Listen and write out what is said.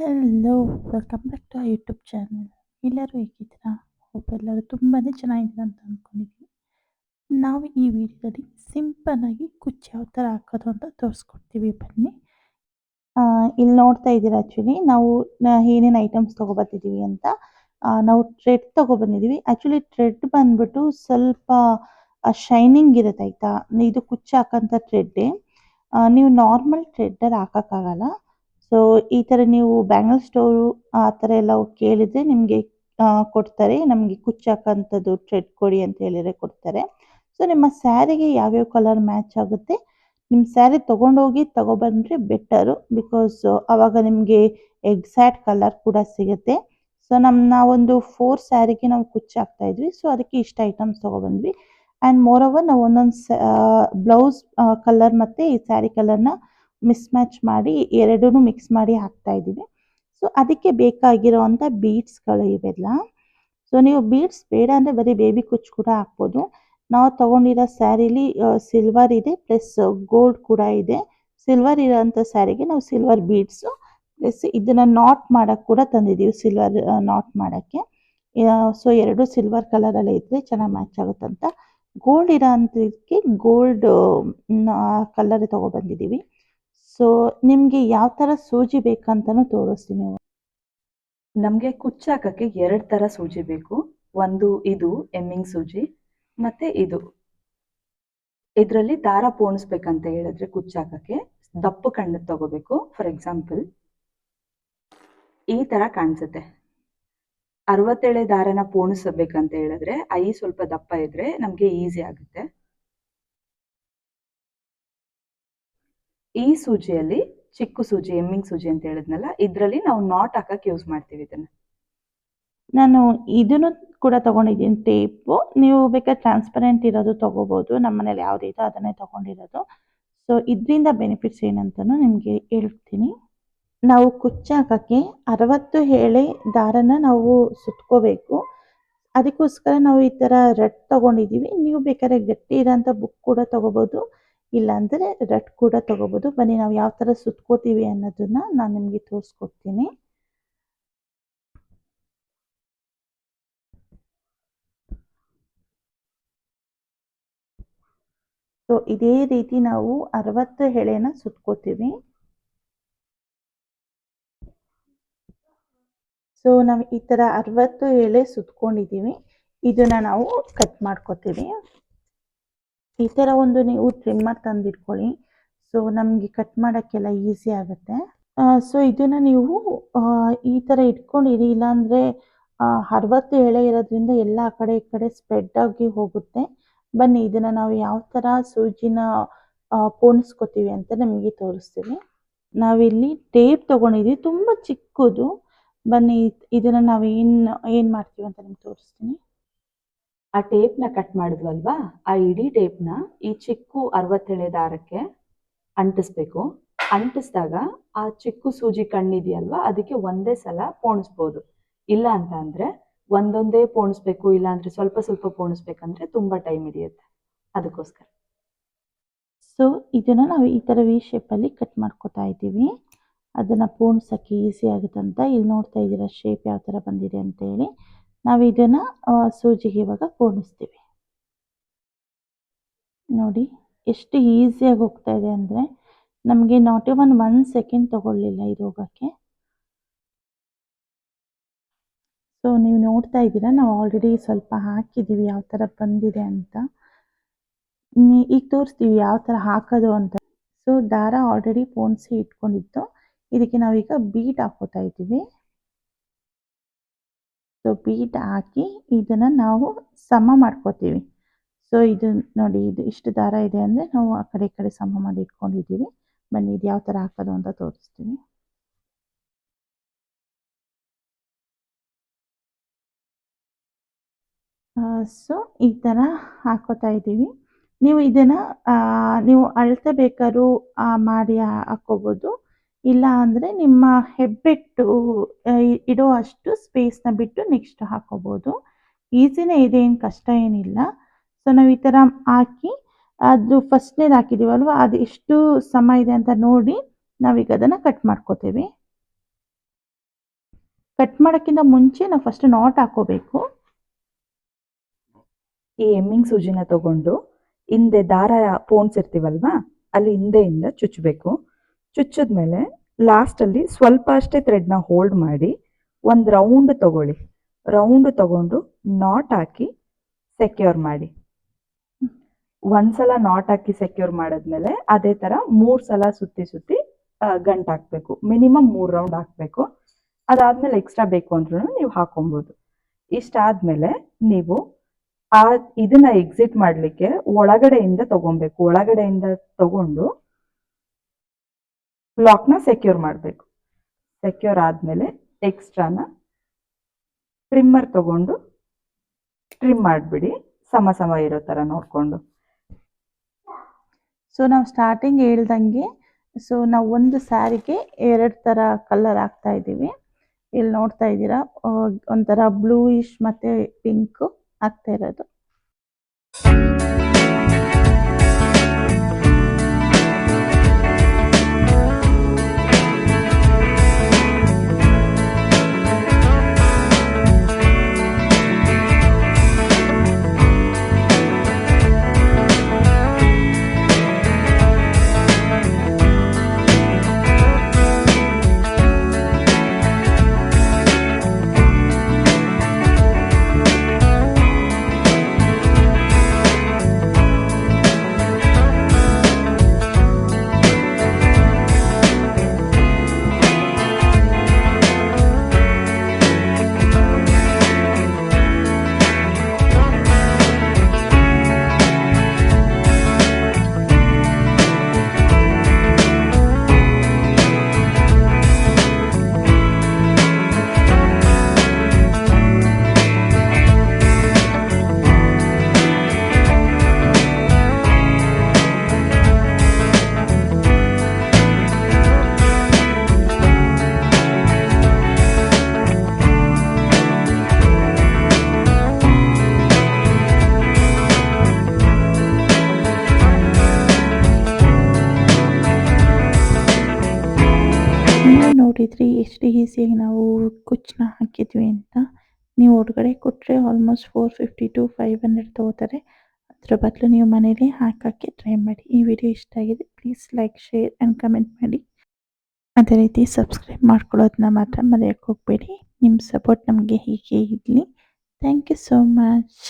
Hello welcome back to ಆ YouTube channel ಎಲ್ಲರೂ ಹೇಗಿದ್ದೀರಾ? ಹೋಪ್ ಎಲ್ಲರೂ ತುಂಬಾ ಚೆನ್ನಾಗಿದ್ದೀರಾ ಅಂತ ಅಂದ್ಕೊಂಡಿದ್ದೀನಿ ನಾವು ಈ ವಿಡಿಯೋದಲ್ಲಿ ಸಿಂಪಲ್ಲಾಗಿ ಕುಚ್ಚು ಯಾವ ಥರ ಹಾಕೋದು ಅಂತ ತೋರಿಸ್ಕೊಡ್ತೀವಿ. ಬನ್ನಿ. ಇಲ್ಲಿ ನೋಡ್ತಾ ಇದ್ದೀರಾ ಆ್ಯಕ್ಚುಲಿ ನಾವು ಏನೇನು ಐಟಮ್ಸ್ ತೊಗೊಬರ್ತಿದ್ದೀವಿ ಅಂತ. ನಾವು ಥ್ರೆಡ್ ತೊಗೊಬಂದಿದ್ದೀವಿ ಆ್ಯಕ್ಚುಲಿ ಥ್ರೆಡ್ ಬಂದ್ಬಿಟ್ಟು ಸ್ವಲ್ಪ ಶೈನಿಂಗ್ ಇರುತ್ತೆ ಆಯಿತಾ? ಇದು ಕುಚ್ಚು ಹಾಕೋಂಥ ಥ್ರೆಡ್ಡೇ ನೀವು ನಾರ್ಮಲ್ ಥ್ರೆಡ್ಡಲ್ಲಿ ಹಾಕೋಕ್ಕಾಗಲ್ಲ. ಸೊ ಈ ಥರ ನೀವು ಬ್ಯಾಂಗಲ್ ಸ್ಟೋರು ಆ ಥರ ಎಲ್ಲ ಕೇಳಿದ್ರೆ ನಿಮಗೆ ಕೊಡ್ತಾರೆ. ನಮಗೆ ಕುಚ್ಚು ಹಾಕೋಂಥದ್ದು ಥ್ರೆಡ್ ಕೊಡಿ ಅಂತ ಹೇಳಿದರೆ ಕೊಡ್ತಾರೆ. ಸೊ ನಿಮ್ಮ ಸ್ಯಾರಿಗೆ ಯಾವ್ಯಾವ ಕಲರ್ ಮ್ಯಾಚ್ ಆಗುತ್ತೆ, ನಿಮ್ಮ ಸ್ಯಾರಿ ತೊಗೊಂಡೋಗಿ ಬಂದ್ರೆ ಬೆಟರು ಬಿಕಾಸ್ ಅವಾಗ ನಿಮಗೆ ಎಕ್ಸಾಕ್ಟ್ ಕಲರ್ ಕೂಡ ಸಿಗುತ್ತೆ. ಸೊ ನಮ್ಮ ನಾವೊಂದು ಫೋರ್ ಸ್ಯಾರಿಗೆ ನಾವು ಕುಚ್ಚು ಹಾಕ್ತಾ ಇದ್ವಿ. ಸೊ ಅದಕ್ಕೆ ಇಷ್ಟು ಐಟಮ್ಸ್ ತೊಗೊಬಂದ್ವಿ. ಆ್ಯಂಡ್ ಮೋರ್ ಓವರ್ ನಾವು ಒಂದೊಂದು ಬ್ಲೌಸ್ ಕಲರ್ ಮತ್ತು ಈ ಸ್ಯಾರಿ ಕಲರ್ನ ಮಿಸ್ ಮ್ಯಾಚ್ ಮಾಡಿ ಎರಡೂ ಮಿಕ್ಸ್ ಮಾಡಿ ಹಾಕ್ತಾ ಇದ್ದೀವಿ. ಸೊ ಅದಕ್ಕೆ ಬೇಕಾಗಿರೋವಂಥ ಬೀಡ್ಸ್ಗಳು ಇವೆಲ್ಲ. ಸೊ ನೀವು ಬೀಡ್ಸ್ ಬೇಡ ಅಂದರೆ ಬರೀ ಬೇಬಿ ಕುಚ್ ಕೂಡ ಹಾಕ್ಬೋದು. ನಾವು ತೊಗೊಂಡಿರೋ ಸ್ಯಾರಿಲಿ ಸಿಲ್ವರ್ ಇದೆ ಪ್ಲಸ್ ಗೋಲ್ಡ್ ಕೂಡ ಇದೆ. ಸಿಲ್ವರ್ ಇರೋಂಥ ಸ್ಯಾರಿಗೆ ನಾವು ಸಿಲ್ವರ್ ಬೀಡ್ಸು ಪ್ಲಸ್ ಇದನ್ನು ನಾಟ್ ಮಾಡೋಕ್ಕೆ ಕೂಡ ತಂದಿದ್ದೀವಿ ಸಿಲ್ವರ್ ನಾಟ್ ಮಾಡೋಕ್ಕೆ. ಸೊ ಎರಡು ಸಿಲ್ವರ್ ಕಲರಲ್ಲೇ ಇದ್ದರೆ ಚೆನ್ನಾಗಿ ಮ್ಯಾಚ್ ಆಗುತ್ತಂತ. ಗೋಲ್ಡ್ ಇರೋ ಅಂಥದಕ್ಕೆ ಗೋಲ್ಡ್ ಕಲರ್ ತೊಗೊಬಂದಿದ್ದೀವಿ ಸೊ ನಿಮಗೆ ಯಾವ ಥರ ಸೂಜಿ ಬೇಕಂತನೂ ತೋರಿಸ್ತೀನಿ ನಮಗೆ ಕುಚ್ಚಾಕಕ್ಕೆ ಎರಡು ಥರ ಸೂಜಿ ಬೇಕು. ಒಂದು ಇದು, ಎಮ್ಮಿಂಗ್ ಸೂಜಿ, ಮತ್ತೆ ಇದು. ಇದರಲ್ಲಿ ದಾರ ಪೋಣಿಸ್ಬೇಕಂತ ಹೇಳಿದ್ರೆ ಕುಚ್ಚಾಕಕ್ಕೆ ದಪ್ಪು ಕಣ್ಣು ತಗೋಬೇಕು ಫಾರ್ ಎಕ್ಸಾಂಪಲ್ ಈ ತರ ಕಾಣಿಸುತ್ತೆ. ಅರವತ್ತೇಳೆ ದಾರನ ಪೋಣಿಸಬೇಕಂತ ಹೇಳಿದ್ರೆ ಐ ಸ್ವಲ್ಪ ದಪ್ಪ ಇದ್ರೆ ನಮಗೆ ಈಸಿ ಆಗುತ್ತೆ. ಈ ಸೂಜಿಯಲ್ಲಿ ಚಿಕ್ಕ ಸೂಜಿ, ಎಮ್ಮಿಂಗ್ ಸೂಜಿ ಅಂತ ಹೇಳಿದ್ನಲ್ಲ, ಇದರಲ್ಲಿ ನಾವು ನಾಟ್ ಹಾಕಕ್ಕೆ ಯೂಸ್ ಮಾಡ್ತೀವಿ ಇದನ್ನ. ನಾನು ಇದನ್ನು ಕೂಡ ತಗೊಂಡಿದ್ದೀನಿ ಟೇಪು ನೀವು ಬೇಕಾದ್ರೆ ಟ್ರಾನ್ಸ್ಪರೆಂಟ್ ಇರೋದು ತಗೋಬಹುದು ನಮ್ಮ ಮನೇಲಿ ಇದೋ ಅದನ್ನೇ ತಗೊಂಡಿರೋದು. ಸೊ ಇದರಿಂದ ಬೆನಿಫಿಟ್ಸ್ ಏನಂತನೂ ನಿಮಗೆ ಹೇಳ್ತೀನಿ. ನಾವು ಕುಚ್ಚು ಹಾಕಕ್ಕೆ ಅರವತ್ತು ಎಳೆ ದಾರನ ನಾವು ಸುತ್ಕೋಬೇಕು. ಅದಕ್ಕೋಸ್ಕರ ನಾವು ಈ ಥರ ರೆಡ್ ತೊಗೊಂಡಿದ್ದೀವಿ. ನೀವು ಬೇಕಾದ್ರೆ ಗಟ್ಟಿ ಇರೋಂಥ ಬುಕ್ ಕೂಡ ತೊಗೋಬೋದು. ಇಲ್ಲಾಂದರೆ ರಟ್ ಕೂಡ ತೊಗೋಬೋದು. ಬನ್ನಿ, ನಾವು ಯಾವ ಥರ ಸುತ್ಕೋತೀವಿ ಅನ್ನೋದನ್ನ ನಾನು ನಿಮಗೆ ತೋರಿಸ್ಕೊಡ್ತೀನಿ. ಸೊ ಇದೇ ರೀತಿ ನಾವು ಅರವತ್ತು ಎಳೆನ ಸುತ್ಕೋತೀವಿ. ಸೊ ನಾವು ಈ ಥರ ಅರವತ್ತು ಎಳೆ ಸುತ್ಕೊಂಡಿದ್ದೀವಿ ಇದನ್ನ ನಾವು ಕಟ್ ಮಾಡ್ಕೋತೀವಿ. ಈ ಥರ ಒಂದು ನೀವು ಟ್ರಿಮ್ಮರ್ ತಂದಿಟ್ಕೊಳ್ಳಿ. ಸೊ ನಮಗೆ ಕಟ್ ಮಾಡೋಕ್ಕೆಲ್ಲ ಈಸಿ ಆಗುತ್ತೆ. ಸೊ ಇದನ್ನ ನೀವು ಈ ಥರ ಇಟ್ಕೊಂಡಿರಿ. ಇಲ್ಲಾಂದರೆ ಅರವತ್ತು ಎಳೆ ಇರೋದ್ರಿಂದ ಎಲ್ಲ ಆ ಕಡೆ ಈ ಕಡೆ ಸ್ಪ್ರೆಡ್ ಆಗಿ ಹೋಗುತ್ತೆ. ಬನ್ನಿ, ಇದನ್ನ ನಾವು ಯಾವ ಥರ ಸೂಜಿನ ಪೋಣಿಸ್ಕೊತೀವಿ ಅಂತ ನಿಮಗೆ ತೋರಿಸ್ತೀವಿ ನಾವಿಲ್ಲಿ ಟೇಪ್ ತೊಗೊಂಡಿದ್ವಿ. ತುಂಬ ಚಿಕ್ಕದು. ಬನ್ನಿ, ಇದನ್ನ ನಾವು ಏನು ಏನು ಮಾಡ್ತೀವಿ ಅಂತ ನಿಮ್ಗೆ ತೋರಿಸ್ತೀನಿ. ಆ ಟೇಪ್ನ ಕಟ್ ಮಾಡಿದ್ವಲ್ವಾ? ಆ ಇಡೀ ಟೇಪ್ನ ಈ ಚಿಕ್ಕು ಅರವತ್ತೇಳೆ ದಾರಕ್ಕೆ ಅಂಟಿಸ್ಬೇಕು. ಅಂಟಿಸಿದಾಗ ಆ ಚಿಕ್ಕು ಸೂಜಿ ಕಣ್ಣಿದೆಯಲ್ವಾ? ಅದಕ್ಕೆ ಒಂದೇ ಸಲ ಪೋಣಿಸ್ಬೋದು. ಇಲ್ಲ ಅಂತ ಒಂದೊಂದೇ ಪೋಣಿಸ್ಬೇಕು, ಇಲ್ಲ ಅಂದ್ರೆ ಸ್ವಲ್ಪ ಸ್ವಲ್ಪ ಪೋಣಿಸ್ಬೇಕಂದ್ರೆ ತುಂಬಾ ಟೈಮ್ ಹಿಡಿಯುತ್ತೆ. ಅದಕ್ಕೋಸ್ಕರ. ಸೊ ಇದನ್ನು ನಾವು ಈ ಥರ ವಿ ಶೇಪಲ್ಲಿ ಕಟ್ ಮಾಡ್ಕೊತಾ ಇದ್ದೀವಿ. ಅದನ್ನ ಪೋಣಿಸೋಕ್ಕೆ ಈಸಿ ಅಂತ ಇಲ್ಲಿ ನೋಡ್ತಾ ಇದ್ದೀರಾ ಶೇಪ್ ಯಾವ ತರ ಬಂದಿದೆ ಅಂತೇಳಿ ನಾವು ಇದನ್ನು ಸೂಜಿಗೆ ಇವಾಗ ಪೋಣಿಸ್ತೀವಿ ನೋಡಿ, ಎಷ್ಟು ಈಸಿಯಾಗಿ ಹೋಗ್ತಾ ಇದೆ ಅಂದರೆ, ನಮಗೆ ನಾಟ್ ಇವನ್ ಒನ್ ಸೆಕೆಂಡ್ ತಗೊಳ್ಳಿಲ್ಲ ಇದು ಹೋಗೋಕ್ಕೆ ಸೊ ನೀವು ನೋಡ್ತಾ ಇದ್ದೀರಾ, ನಾವು ಆಲ್ರೆಡಿ ಸ್ವಲ್ಪ ಹಾಕಿದ್ದೀವಿ, ಯಾವ ಥರ ಬಂದಿದೆ ಅಂತ. ಈಗ ತೋರಿಸ್ತೀವಿ ಯಾವ ಥರ ಹಾಕೋದು ಅಂತ. ಸೊ ದಾರ ಆಲ್ರೆಡಿ ಪೋಣಿಸಿ ಇಟ್ಕೊಂಡಿತ್ತು. ಇದಕ್ಕೆ ನಾವೀಗ ಬೀಟ್ ಹಾಕೋತಾ ಇದ್ದೀವಿ. ಸೊ ಬೀಟ್ ಹಾಕಿ ಇದನ್ನು ನಾವು ಸಮ ಮಾಡ್ಕೋತೀವಿ. ಸೊ ಇದು ನೋಡಿ, ಇದು ಇಷ್ಟು ದಾರ ಇದೆ ಅಂದರೆ ನಾವು ಆ ಕಡೆ ಕಡೆ ಸಮ ಮಾಡಿ ಇಟ್ಕೊಂಡಿದ್ದೀವಿ. ಬನ್ನಿ, ಇದು ಯಾವ ಥರ ಹಾಕೋದು ಅಂತ ತೋರಿಸ್ತೀವಿ ಸೊ ಈ ಥರ ಹಾಕೋತಾ ಇದ್ದೀವಿ. ನೀವು ಇದನ್ನು ನೀವು ಅಳತೆ ಬೇಕಾದ್ರೂ ಮಾಡಿ ಹಾಕೋಬೋದು. ಇಲ್ಲ ಅಂದರೆ ನಿಮ್ಮ ಹೆಬ್ಬೆಟ್ಟು ಇಡೋ ಅಷ್ಟು ಸ್ಪೇಸ್ನ ಬಿಟ್ಟು ನೆಕ್ಸ್ಟ್ ಹಾಕೋಬೋದು. ಈಸಿನೇ ಇದೆ, ಏನು ಕಷ್ಟ ಏನಿಲ್ಲ. ಸೊ ನಾವು ಈ ಥರ ಹಾಕಿ, ಅದು ಫಸ್ಟ್ನೇದು ಹಾಕಿದ್ದೀವಲ್ವ ಅದು ಎಷ್ಟು ಸಮ ಇದೆ ಅಂತ ನೋಡಿ ನಾವೀಗ ಅದನ್ನು ಕಟ್ ಮಾಡ್ಕೋತೀವಿ. ಕಟ್ ಮಾಡೋಕ್ಕಿಂತ ಮುಂಚೆ ನಾವು ಫಸ್ಟ್ ನಾಟ್ ಹಾಕೋಬೇಕು. ಈ ಎಮ್ಮಿಂಗ್ ಸೂಜಿನ ತಗೊಂಡು ಹಿಂದೆ ದಾರ ಪೋಣಿಸಿರ್ತೀವಲ್ವಾ ಅಲ್ಲಿ ಹಿಂದೆಯಿಂದ ಚುಚ್ಚಬೇಕು ಚುಚ್ಚಿದ್ಮೇಲೆ ಲಾಸ್ಟಲ್ಲಿ ಸ್ವಲ್ಪ ಅಷ್ಟೇ ಥ್ರೆಡ್ನ ಹೋಲ್ಡ್ ಮಾಡಿ ಒಂದು ರೌಂಡ್ ತಗೊಳ್ಳಿ. ರೌಂಡ್ ತಗೊಂಡು ನಾಟ್ ಹಾಕಿ ಸೆಕ್ಯೂರ್ ಮಾಡಿ. ಒಂದ್ಸಲ ನಾಟ್ ಹಾಕಿ ಸೆಕ್ಯೂರ್ ಮಾಡಿದ್ಮೇಲೆ ಅದೇ ಥರ ಮೂರು ಸಲ ಸುತ್ತಿ ಸುತ್ತಿ ಗಂಟು ಹಾಕಬೇಕು. ಮಿನಿಮಮ್ ಮೂರು ರೌಂಡ್ ಹಾಕಬೇಕು. ಅದಾದ್ಮೇಲೆ ಎಕ್ಸ್ಟ್ರಾ ಬೇಕು ಅಂದ್ರೂ ನೀವು ಹಾಕೊಬೋದು. ಇಷ್ಟಾದ್ಮೇಲೆ ನೀವು ಆ, ಇದನ್ನ ಎಕ್ಸಿಟ್ ಮಾಡ್ಲಿಕ್ಕೆ ಒಳಗಡೆಯಿಂದ ತಗೊಬೇಕು. ಒಳಗಡೆಯಿಂದ ತಗೊಂಡು ಲಾಕ್ನ ಸೆಕ್ಯೂರ್ ಮಾಡಬೇಕು. ಸೆಕ್ಯೂರ್ ಆದ್ಮೇಲೆ ಎಕ್ಸ್ಟ್ರಾನ ಟ್ರಿಮ್ಮರ್ ತಗೊಂಡು ಟ್ರಿಮ್ ಮಾಡಿಬಿಡಿ. ಸಮ ಸಮ ಇರೋ ಥರ ನೋಡಿಕೊಂಡು. ಸೊ ನಾವು ಸ್ಟಾರ್ಟಿಂಗ್ ಹೇಳ್ದಂಗೆ ಸೊ ನಾವು ಒಂದು ಸ್ಯಾರಿಗೆ ಎರಡು ಥರ ಕಲರ್ ಹಾಕ್ತಾ ಇದ್ದೀವಿ. ಇಲ್ಲಿ ನೋಡ್ತಾ ಇದ್ದೀರಾ ಒಂಥರ ಬ್ಲೂಯಿಶ್ ಮತ್ತು ಪಿಂಕು ಆಗ್ತಾ ಇರೋದು. ನೀವು ತ್ರೀ ಎಷ್ಟು ಈಸಿಯಾಗಿ ನಾವು ಕುಚ್ಚನ್ನ ಹಾಕಿದ್ವಿ ಅಂತ. ನೀವು ಹೊರಗಡೆ ಕೊಟ್ಟರೆ almost four fifty to five hundred ತೊಗೋತಾರೆ. ಅದ್ರ ಬದಲು ನೀವು ಮನೇಲಿ ಹಾಕೋಕ್ಕೆ ಟ್ರೈ ಮಾಡಿ. ಈ ವಿಡಿಯೋ ಇಷ್ಟ ಆಗಿದೆ please like share and comment ಮಾಡಿ. ಅದೇ ರೀತಿ ಸಬ್ಸ್ಕ್ರೈಬ್ ಮಾಡ್ಕೊಳ್ಳೋದನ್ನ ಮಾತ್ರ ಮರೆಯೋಕ್ಕೆ ಹೋಗಬೇಡಿ. ನಿಮ್ಮ ಸಪೋರ್ಟ್ ನಮಗೆ ಹೀಗೆ ಇರಲಿ. Thank you so much